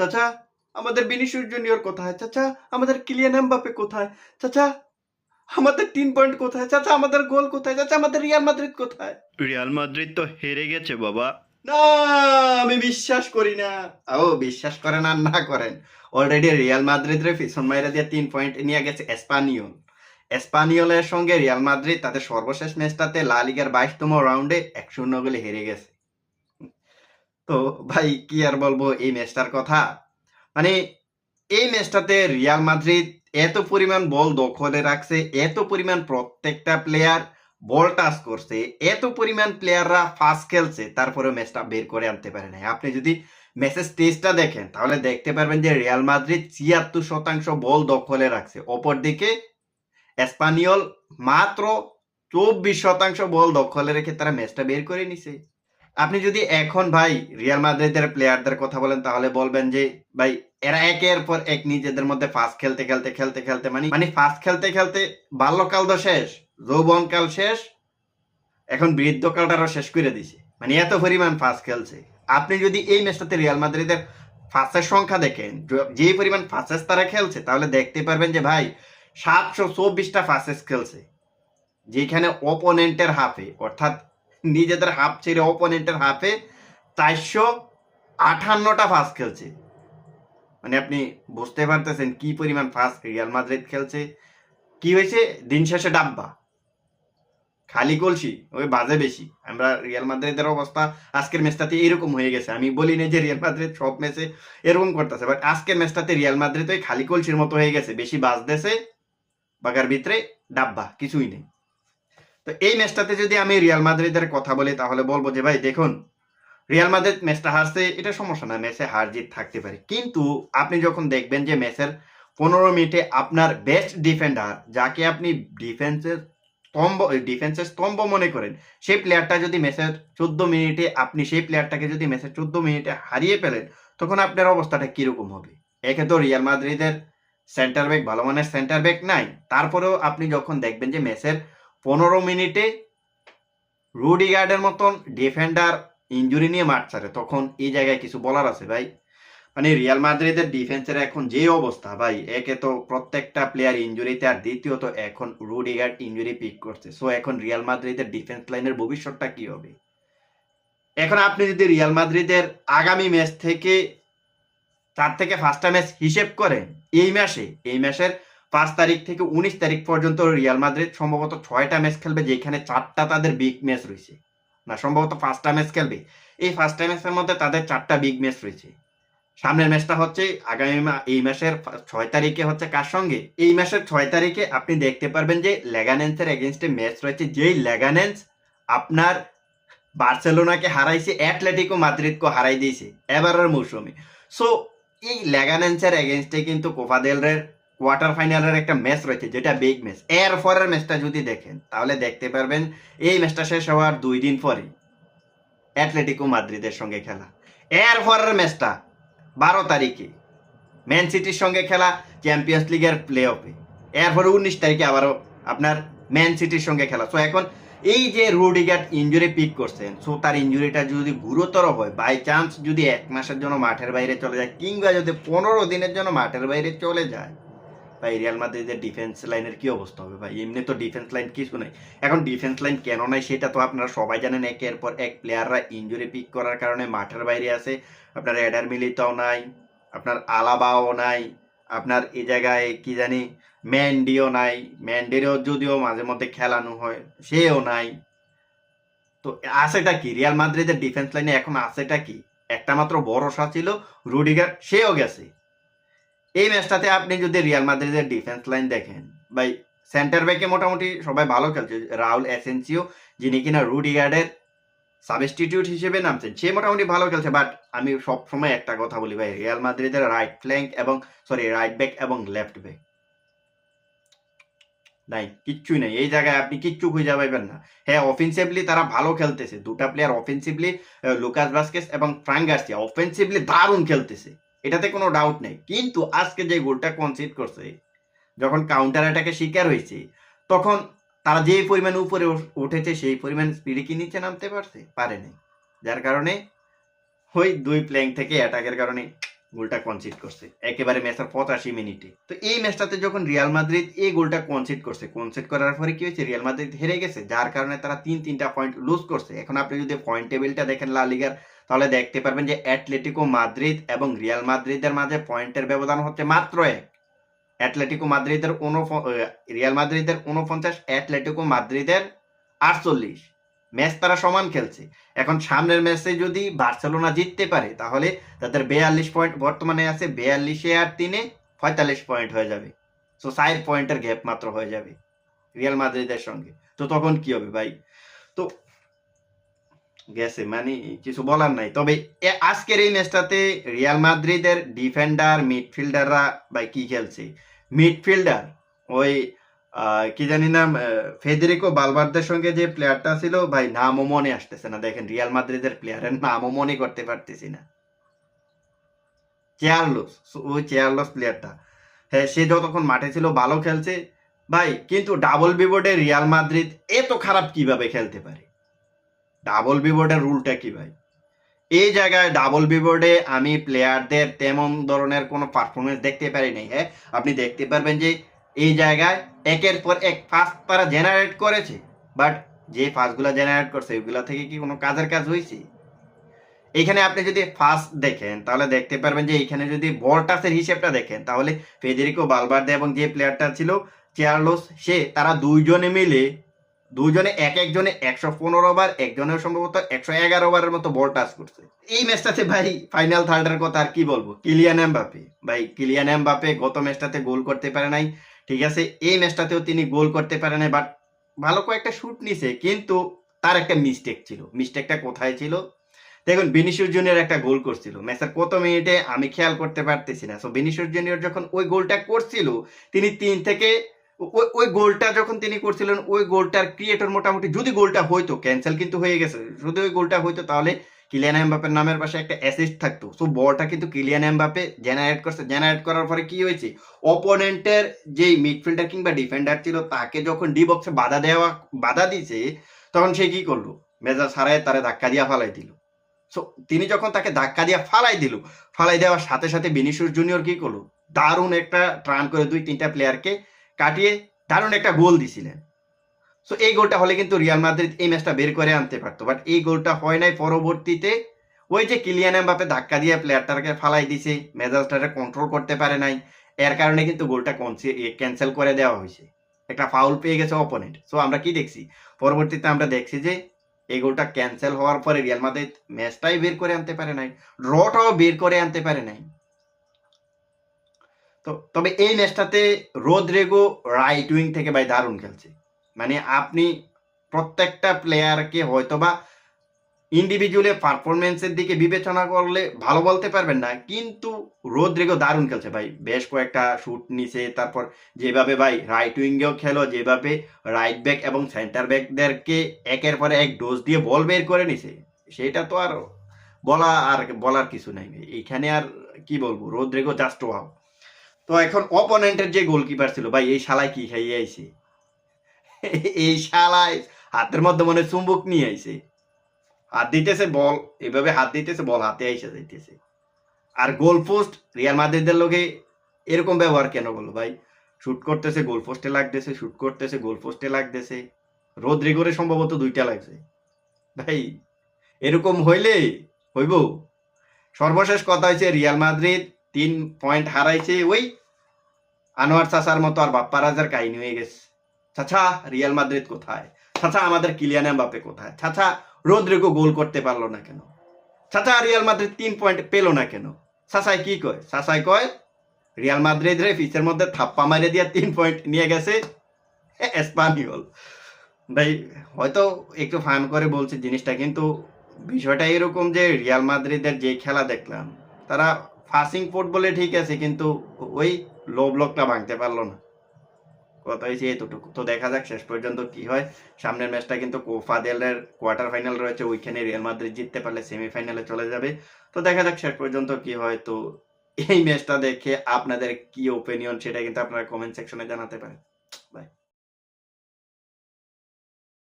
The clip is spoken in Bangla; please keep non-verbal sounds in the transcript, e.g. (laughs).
চাচা আমাদের বিনিশুর জুনিয়র কোথায়? চাচা আমাদের কিলিয়ান এমবাপে কোথায়? চাচা আমাদের তিন পয়েন্ট কোথায়? চাচা আমাদের গোল কোথায়? চাচা আমাদের রিয়াল মাদ্রিদ কোথায়? রিয়াল মাদ্রিদ তো হেরে গেছে বাবা। না আমি বিশ্বাস করি না। ও বিশ্বাস করেন আর না করেন। অলরেডি রিয়াল মাদ্রিদ রে পিছন মাইরা দিয়ে তিন পয়েন্ট নিয়ে গেছে এসপানিয়ল এসপানিয়লের সঙ্গে রিয়াল মাদ্রিদ তাদের সর্বশেষ ম্যাচটাতে লা লিগার বাইশতম রাউন্ডে এক শূন্য গোলে হেরে গেছে। তো ভাই, কি আর বলব, এই ম্যাচটার কথা। মানে এই ম্যাচটাতে রিয়াল মাদ্রিদ এত পরিমাণ বল দখলে রাখছে, এত পরিমাণ প্রত্যেকটা প্লেয়ার বল টাচ করছে, এত পরিমাণ প্লেয়াররা ফাস্ট খেলছে তারপরে ম্যাচটা বের করে আনতে পারে না আপনি যদি ম্যাচের স্টেজটা দেখেন, তাহলে দেখতে পারবেন যে রিয়াল মাদ্রিদ ছিয়াত্তর শতাংশ বল দখলে রাখছে। অপরদিকে এসপানিয়ল মাত্র চব্বিশ শতাংশ বল দখলে রেখে তারা ম্যাচটা বের করে নিছে। আপনি যদি এখন ভাই রিয়াল মাদ্রিদের প্লেয়ারদের কথা বলেন, তাহলে বলবেন যে, ভাই, এরা একের পর এক নিজেদের মধ্যে ফাস্ট খেলতে খেলতে খেলতে খেলতে মানে মানে ফাস্ট খেলতে খেলতে বাল্যকাল তো শেষ, যৌবনকাল শেষ, এখন বৃদ্ধকালটারও শেষ করে দিছে। মানে এত পরিমাণ ফাস্ট খেলছে। আপনি যদি এই ম্যাচটাতে রিয়াল মাদ্রিদের ফাঁসের সংখ্যা দেখেন, যে পরিমাণ ফাঁসেস তারা খেলছে, তাহলে দেখতে পারবেন যে, ভাই, সাতশো চব্বিশটা ফাঁসেস খেলছে। যেখানে অপোনেন্টের হাফে অর্থাৎ নিজেদের হাফ ছেড়ে অপোনেন্টের হাফে চারশো আঠান্নটা ফাঁস খেলছে। মানে আপনি বুঝতে পারতেছেন কি পরিমাণ ফাস্ট রিয়াল মাদ্রিদ খেলছে। কি হয়েছে? দিন শেষে ডাব্বা। খালি কলসি ওই বাজে বেশি। আমরা রিয়াল মাদ্রিদের অবস্থা আজকের ম্যাচটাতে এরকম হয়ে গেছে। আমি বলি না যে রিয়াল মাদ্রিদ সব ম্যাচে এরকম করতেছে বাট আজকের ম্যাচটাতে রিয়াল মাদ্রিদ ওই খালি কলসির মতো হয়ে গেছে। বেশি বাজতেছে, বাগার ভিতরে ডাব্বা, কিছুই নেই। তো এই ম্যাচটাতে যদি আমি রিয়াল মাদ্রিদের কথা বলি, তাহলে বলব যে ভাই, দেখুন রিয়াল মাদ্রিদ ম্যাচটা হারছে, এটা সমস্যা না ম্যাচে হার জিত থাকতে পারে। কিন্তু আপনি যখন দেখবেন যে ম্যাচের পনেরো মিনিটে আপনার বেস্ট ডিফেন্ডার যাকে আপনি ডিফেন্সের স্তম্ভ ডিফেন্সের স্তম্ভ মনে করেন, সেই প্লেয়ারটা যদি ম্যাচের চোদ্দ মিনিটে, আপনি সেই প্লেয়ারটাকে যদি ম্যাচের চোদ্দ মিনিটে হারিয়ে ফেলেন, তখন আপনার অবস্থাটা কীরকম হবে? একে তো রিয়াল মাদ্রিদের সেন্টার ব্যাক ভালো মানের সেন্টার ব্যাক নাই। তারপরেও আপনি যখন দেখবেন যে ম্যাচের পনেরো মিনিটে রুডি গার্ডের মতন ডিফেন্ডার ইঞ্জুরি নিয়ে মাঠ ছাড়ে। তখন এই জায়গায় কিছু বলার আছে ভাই। মানে রিয়াল মাদ্রিদের ডিফেন্সের এখন যে অবস্থা ভাই, একে তো প্রত্যেকটা প্লেয়ার ইঞ্জুরিতে আর দ্বিতীয়ত এখন রুডিগার্ড ইঞ্জুরি পিক করছে। সো এখন রিয়াল মাদ্রিদের ডিফেন্স লাইনের ভবিষ্যৎটা কি হবে? এখন আপনি যদি রিয়াল মাদ্রিদের আগামী ম্যাচ থেকে চার থেকে পাঁচটা ম্যাচ হিসেব করেন, এই ম্যাচে এই ম্যাচের পাঁচ তারিখ থেকে উনিশ তারিখ পর্যন্ত রিয়াল মাদ্রিদ সম্ভবত ছয়টা ম্যাচ খেলবে, যেখানে চারটা তাদের বিগ ম্যাচ রয়েছে। না, সম্ভবত পাঁচটা ম্যাচ খেলবে। এই পাঁচটা ম্যাচের মধ্যে তাদের চারটা বিগ ম্যাচ রয়েছে। সামনের ম্যাচটা হচ্ছে আগামী এই মাসের ছয় তারিখে হচ্ছে কার সঙ্গে? এই মাসের ছয় তারিখে আপনি দেখতে পারবেন যে লেগানেন্সের এগেনস্টে ম্যাচ রয়েছে। যেই লেগানেন্স আপনার বার্সেলোনাকে হারাইছে, অ্যাটলেটিকো মাদ্রিদকে হারাই দিয়েছে এবারের মৌসুমে। সো এই লেগানেন্সের এগেনস্টে কিন্তু কোপা দেল রের কোয়ার্টার ফাইনালের একটা ম্যাচ রয়েছে, যেটা বিগ ম্যাচ এর পরের ম্যাচটা যদি দেখেন, তাহলে দেখতে পারবেন এই ম্যাচটা শেষ হওয়ার দুই দিন পরে অ্যাটলেটিকো মাদ্রিদের সঙ্গে খেলা। এর পরের ম্যাচটা বারো তারিখে ম্যান সিটির সঙ্গে খেলা চ্যাম্পিয়ন্স লিগের প্লে অফে এরপরে উনিশ তারিখে আবারও আপনার ম্যান সিটির সঙ্গে খেলা। সো এখন এই যে রুডিগার্ড ইঞ্জুরি পিক করছেন সো তার ইঞ্জুরিটা যদি গুরুতর হয় বাই চান্স যদি এক মাসের জন্য মাঠের বাইরে চলে যায়, কিংবা যদি পনেরো দিনের জন্য মাঠের বাইরে চলে যায় ভাই রিয়াল মাদ্রিদের ডিফেন্স লাইনের কি অবস্থা হবে ভাই? এমনি তো ডিফেন্স লাইন কিছু নাই। এখন ডিফেন্স লাইন কেন নাই সেটা তো আপনারা সবাই জানেন, একের পর এক প্লেয়াররা ইঞ্জুরি পিক করার কারণে মাঠের বাইরে আছে। আপনার এডার মিলিতাও নাই, আপনার আলাবাও নাই, আপনার এই জায়গায় কি জানি ম্যান্ডিও নাই। ম্যান্ডিরও যদিও মাঝে মধ্যে খেলানো হয়, সেও নাই। তো আছেটা কি? রিয়াল মাদ্রিদের ডিফেন্স লাইনে এখন আছেটা কি? একটা মাত্র ভরসা ছিল রুডিগার সেও গেছে। এই ম্যাচটাতে আপনি যদি রিয়াল মাদ্রিদের ডিফেন্স লাইন দেখেন, ভাই সেন্টার ব্যাকে মোটামুটি সবাই ভালো খেলছে। রাহুল এসেন্সিও যিনি কিনা রুডিগার্ডের সাবস্টিটিউট হিসেবে নামছেন, সে মোটামুটি ভালো খেলছে। বাট আমি সব সময় একটা কথা বলি, ভাই রিয়াল মাদ্রিদের রাইট ফ্ল্যাঙ্ক এবং সরি রাইট ব্যাক এবং লেফট ব্যাক নাই, কিচ্ছুই নাই। এই জায়গায় আপনি কিচ্ছু খুঁজে পাইবেন না। হ্যাঁ অফেন্সিভলি তারা ভালো খেলতেছে। দুটা প্লেয়ার অফেন্সিভলি লুকাস বাস্কেস এবং ফ্রাঙ্ক গার্সিয়া অফেন্সিভলি দারুণ খেলতেছে। এটাতে কোনো ডাউট নেই। কিন্তু আজকে যে গোলটা কনসিড করছে, যখন কাউন্টার অ্যাটাকে শিকার হয়েছে, তখন তারা যে পরিমাণ উপরে উঠেছে, সেই পরিমাণ স্পিডে কি নিচে নামতে পারছে? পারেনি যার কারণে ওই দুই প্লেইং থেকে অ্যাটাকের কারণে গোলটা কনসিড করছে। একেবারে ম্যাচের পঁচাশি মিনিটে। তো এই ম্যাচটাতে যখন রিয়াল মাদ্রিদ এই গোলটা কনসিড করছে কনসিড করার পরে কি হয়েছে? রিয়াল মাদ্রিদ হেরে গেছে। যার কারণে তারা তিন তিনটা পয়েন্ট লুজ করছে। এখন আপনি যদি পয়েন্ট টেবিলটা দেখেন লা লিগার তাহলে দেখতে পারবেন যে অ্যাটলেটিকো মাদ্রিদ এবং রিয়াল মাদ্রিদের মাঝে পয়েন্টের ব্যবধান হচ্ছে মাত্র এক। অ্যাটলেটিকো মাদ্রিদের রিয়াল মাদ্রিদের উনপঞ্চাশ, অ্যাটলেটিকো মাদ্রিদের আটচল্লিশ। ম্যাচ তারা সমান খেলছে। এখন সামনের ম্যাচে যদি বার্সেলোনা জিততে পারে, তাহলে তাদের বেয়াল্লিশ পয়েন্ট বর্তমানে আছে, বেয়াল্লিশে আর তিনে পঁয়তাল্লিশ পয়েন্ট হয়ে যাবে। সো সাইড পয়েন্টের গ্যাপ মাত্র হয়ে যাবে রিয়াল মাদ্রিদের সঙ্গে। তো তখন কি হবে ভাই? তো গেছে মানে কিছু বলার নাই। তবে আজকের এই ম্যাচটাতে রিয়াল মাদ্রিদের ডিফেন্ডার, মিডফিল্ডাররা ভাই কি খেলছে? মিডফিল্ডার, ওই কি জানি নাম ফেদেরিকো বালবার্দের সঙ্গে যে প্লেয়ারটা ছিল, ভাই নামও মনে আসতেছে না। দেখেন, রিয়াল মাদ্রিদের প্লেয়ারের নামও মনে করতে পারতেছি না। চেয়ারলস ওই চেয়ারলস প্লেয়ারটা হ্যাঁ সে যতক্ষণ মাঠে ছিল, ভালো খেলছে। ভাই, কিন্তু ডাবল বিবোর্ডে রিয়াল মাদ্রিদ এত খারাপ কীভাবে খেলতে পারে? ডাবল বিবোর্ডের রুলটা কি ভাই? এই জায়গায় ডাবল বিবোর্ডে আমি প্লেয়ারদের তেমন ধরনের কোনো পারফরমেন্স দেখতে পারি নাই হ্যাঁ? আপনি দেখতে পারবেন যে এই জায়গায় একের পর এক ফাস্ট তারা জেনারেট করেছে বাট যে ফাস্টগুলো জেনারেট করছে, ওইগুলা থেকে কি কোনো কাজের কাজ হয়েছে এখানে আপনি যদি ফার্স্ট দেখেন, তাহলে দেখতে পারবেন যে এখানে যদি বল টাচের হিসেবটা দেখেন, তাহলে ফেদেরিকো বালবার্দে এবং যে প্লেয়ারটা ছিল চেয়ারলোস সে, তারা দুইজনে মিলে দুইজনে এক একজনে একশো পনেরো ওভার, একজনের সম্ভবত একশো এগারো ওভারের মতো বল টাচ করছে। এই ম্যাচটাতে ভাই ফাইনাল থার্ডের কথা আর কি বলব? কিলিয়ান এমবাপে ভাই, কিলিয়ান এমবাপে গত ম্যাচটাতে গোল করতে পারে নাই। ঠিক আছে, এই ম্যাচটাতেও তিনি গোল করতে পারে নাই বাট ভালো কয়েকটা শুট নিছে, কিন্তু তার একটা মিস্টেক ছিল। মিস্টেকটা কোথায় ছিল? দেখুন বিনিশিয়াস জুনিয়র একটা গোল করছিল। ম্যাচের কত মিনিটে আমি খেয়াল করতে পারতেছি না। সো বিনিশিয়াস জুনিয়র যখন ওই গোলটা করছিল, তিনি তিন থেকে ওই গোলটা যখন তিনি করছিলেন, ওই গোলটার ক্রিয়েটর মোটামুটি যদি গোলটা হইতো ক্যান্সেল কিন্তু হয়ে গেছে। যদি ওই গোলটা হইতো, তাহলে কিলিয়ান এমবাপের নামের পাশে একটা অ্যাসিস্ট থাকতো। সো বলটা কিন্তু কিলিয়ান এমবাপে জেনারেট করছে। জেনারেট করার পরে কি হয়েছে? অপোনেন্টের যেই মিডফিল্ডার কিংবা ডিফেন্ডার ছিল, তাকে যখন ডি বক্সে বাধা দেওয়া, বাধা দিছে, তখন সে কি করল? মেজা সারায় তারে ধাক্কা দিয়া ফালাই দিল। সো তিনি যখন তাকে ধাক্কা দিয়া ফালাই দিল, ফালাই দেওয়ার সাথে সাথে বিনিশুর জুনিয়র কি করল? দারুণ একটা ট্রান করে দুই তিনটা প্লেয়ারকে কাটিয়ে দারুণ একটা গোল দিছিলেন। সো এই গোলটা হলে কিন্তু রিয়াল মাদ্রিদ এই ম্যাচটা বের করে আনতে পারতো। বাট এই গোলটা হয় নাই পরবর্তীতে। ওই যে কিলিয়ান এমবাপে ধাক্কা দিয়ে প্লেয়ারটাকে ফালাই দিছে, মেজাজটাকে কন্ট্রোল করতে পারে নাই। এর কারণে কিন্তু গোলটা ক্যান্সেল করে দেওয়া হয়েছে। একটা ফাউল পেয়ে গেছে অপোনেন্ট সো আমরা কি দেখছি? পরবর্তীতে আমরা দেখছি যে এই গোলটা ক্যান্সেল হওয়ার পরে রিয়াল মাদ্রিদ ম্যাচটাই বের করে আনতে পারে নাই। ড্রটাও বের করে আনতে পারে নাই। তো তবে এই ম্যাচটাতে রোদ্রেগো রাইট উইং থেকে ভাই দারুণ খেলছে। মানে আপনি প্রত্যেকটা প্লেয়ারকে হয়তোবা ইন্ডিভিজুয়ালি পারফরমেন্সের দিকে বিবেচনা করলে ভালো বলতে পারবেন না, কিন্তু রোদ্রিগো দারুণ খেলছে ভাই। বেশ কয়েকটা শুট নিছে, তারপর যেভাবে ভাই রাইট উইঙ্গেও খেলো, যেভাবে রাইট ব্যাক এবং সেন্টার ব্যাকদেরকে একের পরে এক ডোজ দিয়ে বল বের করে নিছে, সেটা তো আর বলা আর বলার কিছু নাই ভাই। এইখানে আর কি বলব, রোদ্রিগো জাস্ট ওয়াও তো এখন অপোনেন্টের যে গোলকিপার ছিল, ভাই, এই শালায় কি খাইয়ে আইছে? (laughs) এই শালায় হাতের মধ্যে মনে চুম্বক নিয়ে আইছে। হাত দিতেছে, বল, এভাবে হাত দিতেছে, বল হাতে আইসে যাইতেছে। আর গোল পোস্ট রিয়াল মাদ্রিদের লোকে এরকম ব্যবহার কেন বলো ভাই শুট করতেছে গোল পোস্টে লাগতেছে শুট করতেছে গোল পোস্টে লাগতেছে। রোদ্রিগোরে সম্ভবত দুইটা লাগছে। ভাই, এরকম হইলে হইব। সর্বশেষ কথা হয়েছে রিয়াল মাদ্রিদ তিন পয়েন্ট হারাইছে ওই আনোয়ার চাচার মতো আর বাপ্পা রাজার কাহিনী হয়ে গেছে। চাচা, রিয়াল মাদ্রিদ কোথায়? চাচা, আমাদের কিলিয়ান এমবাপে কোথায়? চাচা, রোদ্রিগো গোল করতে পারল না কেন? চাচা, রিয়াল মাদ্রিদ তিন পয়েন্ট পেল না কেন? চাচাই কি কয়? চাচাই কয়, রিয়াল মাদ্রিদ রে, পিচের মধ্যে থাপ্পা মারে দিয়ে তিন পয়েন্ট নিয়ে গেছে। এসপানিওল ভাই, হয়তো একটু ফান করে বলছি জিনিসটা, কিন্তু বিষয়টা এরকম যে রিয়াল মাদ্রিদের যে খেলা দেখলাম, তারা ফাসিং ফুটবলে ঠিক আছে, কিন্তু ওই লো ব্লকটা ভাঙতে পারল না। কথা হয়েছে এতটুকু। তো দেখা যাক শেষ পর্যন্ত কি হয়। সামনের ম্যাচটা কিন্তু কোফাদেলের কোয়ার্টার ফাইনাল রয়েছে, ওইখানে রিয়াল মাদ্রিদ জিততে পারলে সেমিফাইনালে চলে যাবে। তো দেখা যাক শেষ পর্যন্ত কি হয়। তো এই ম্যাচটা দেখে আপনাদের কি ওপিনিয়ন সেটা কিন্তু আপনারা কমেন্ট সেকশনে জানাতে পারেন।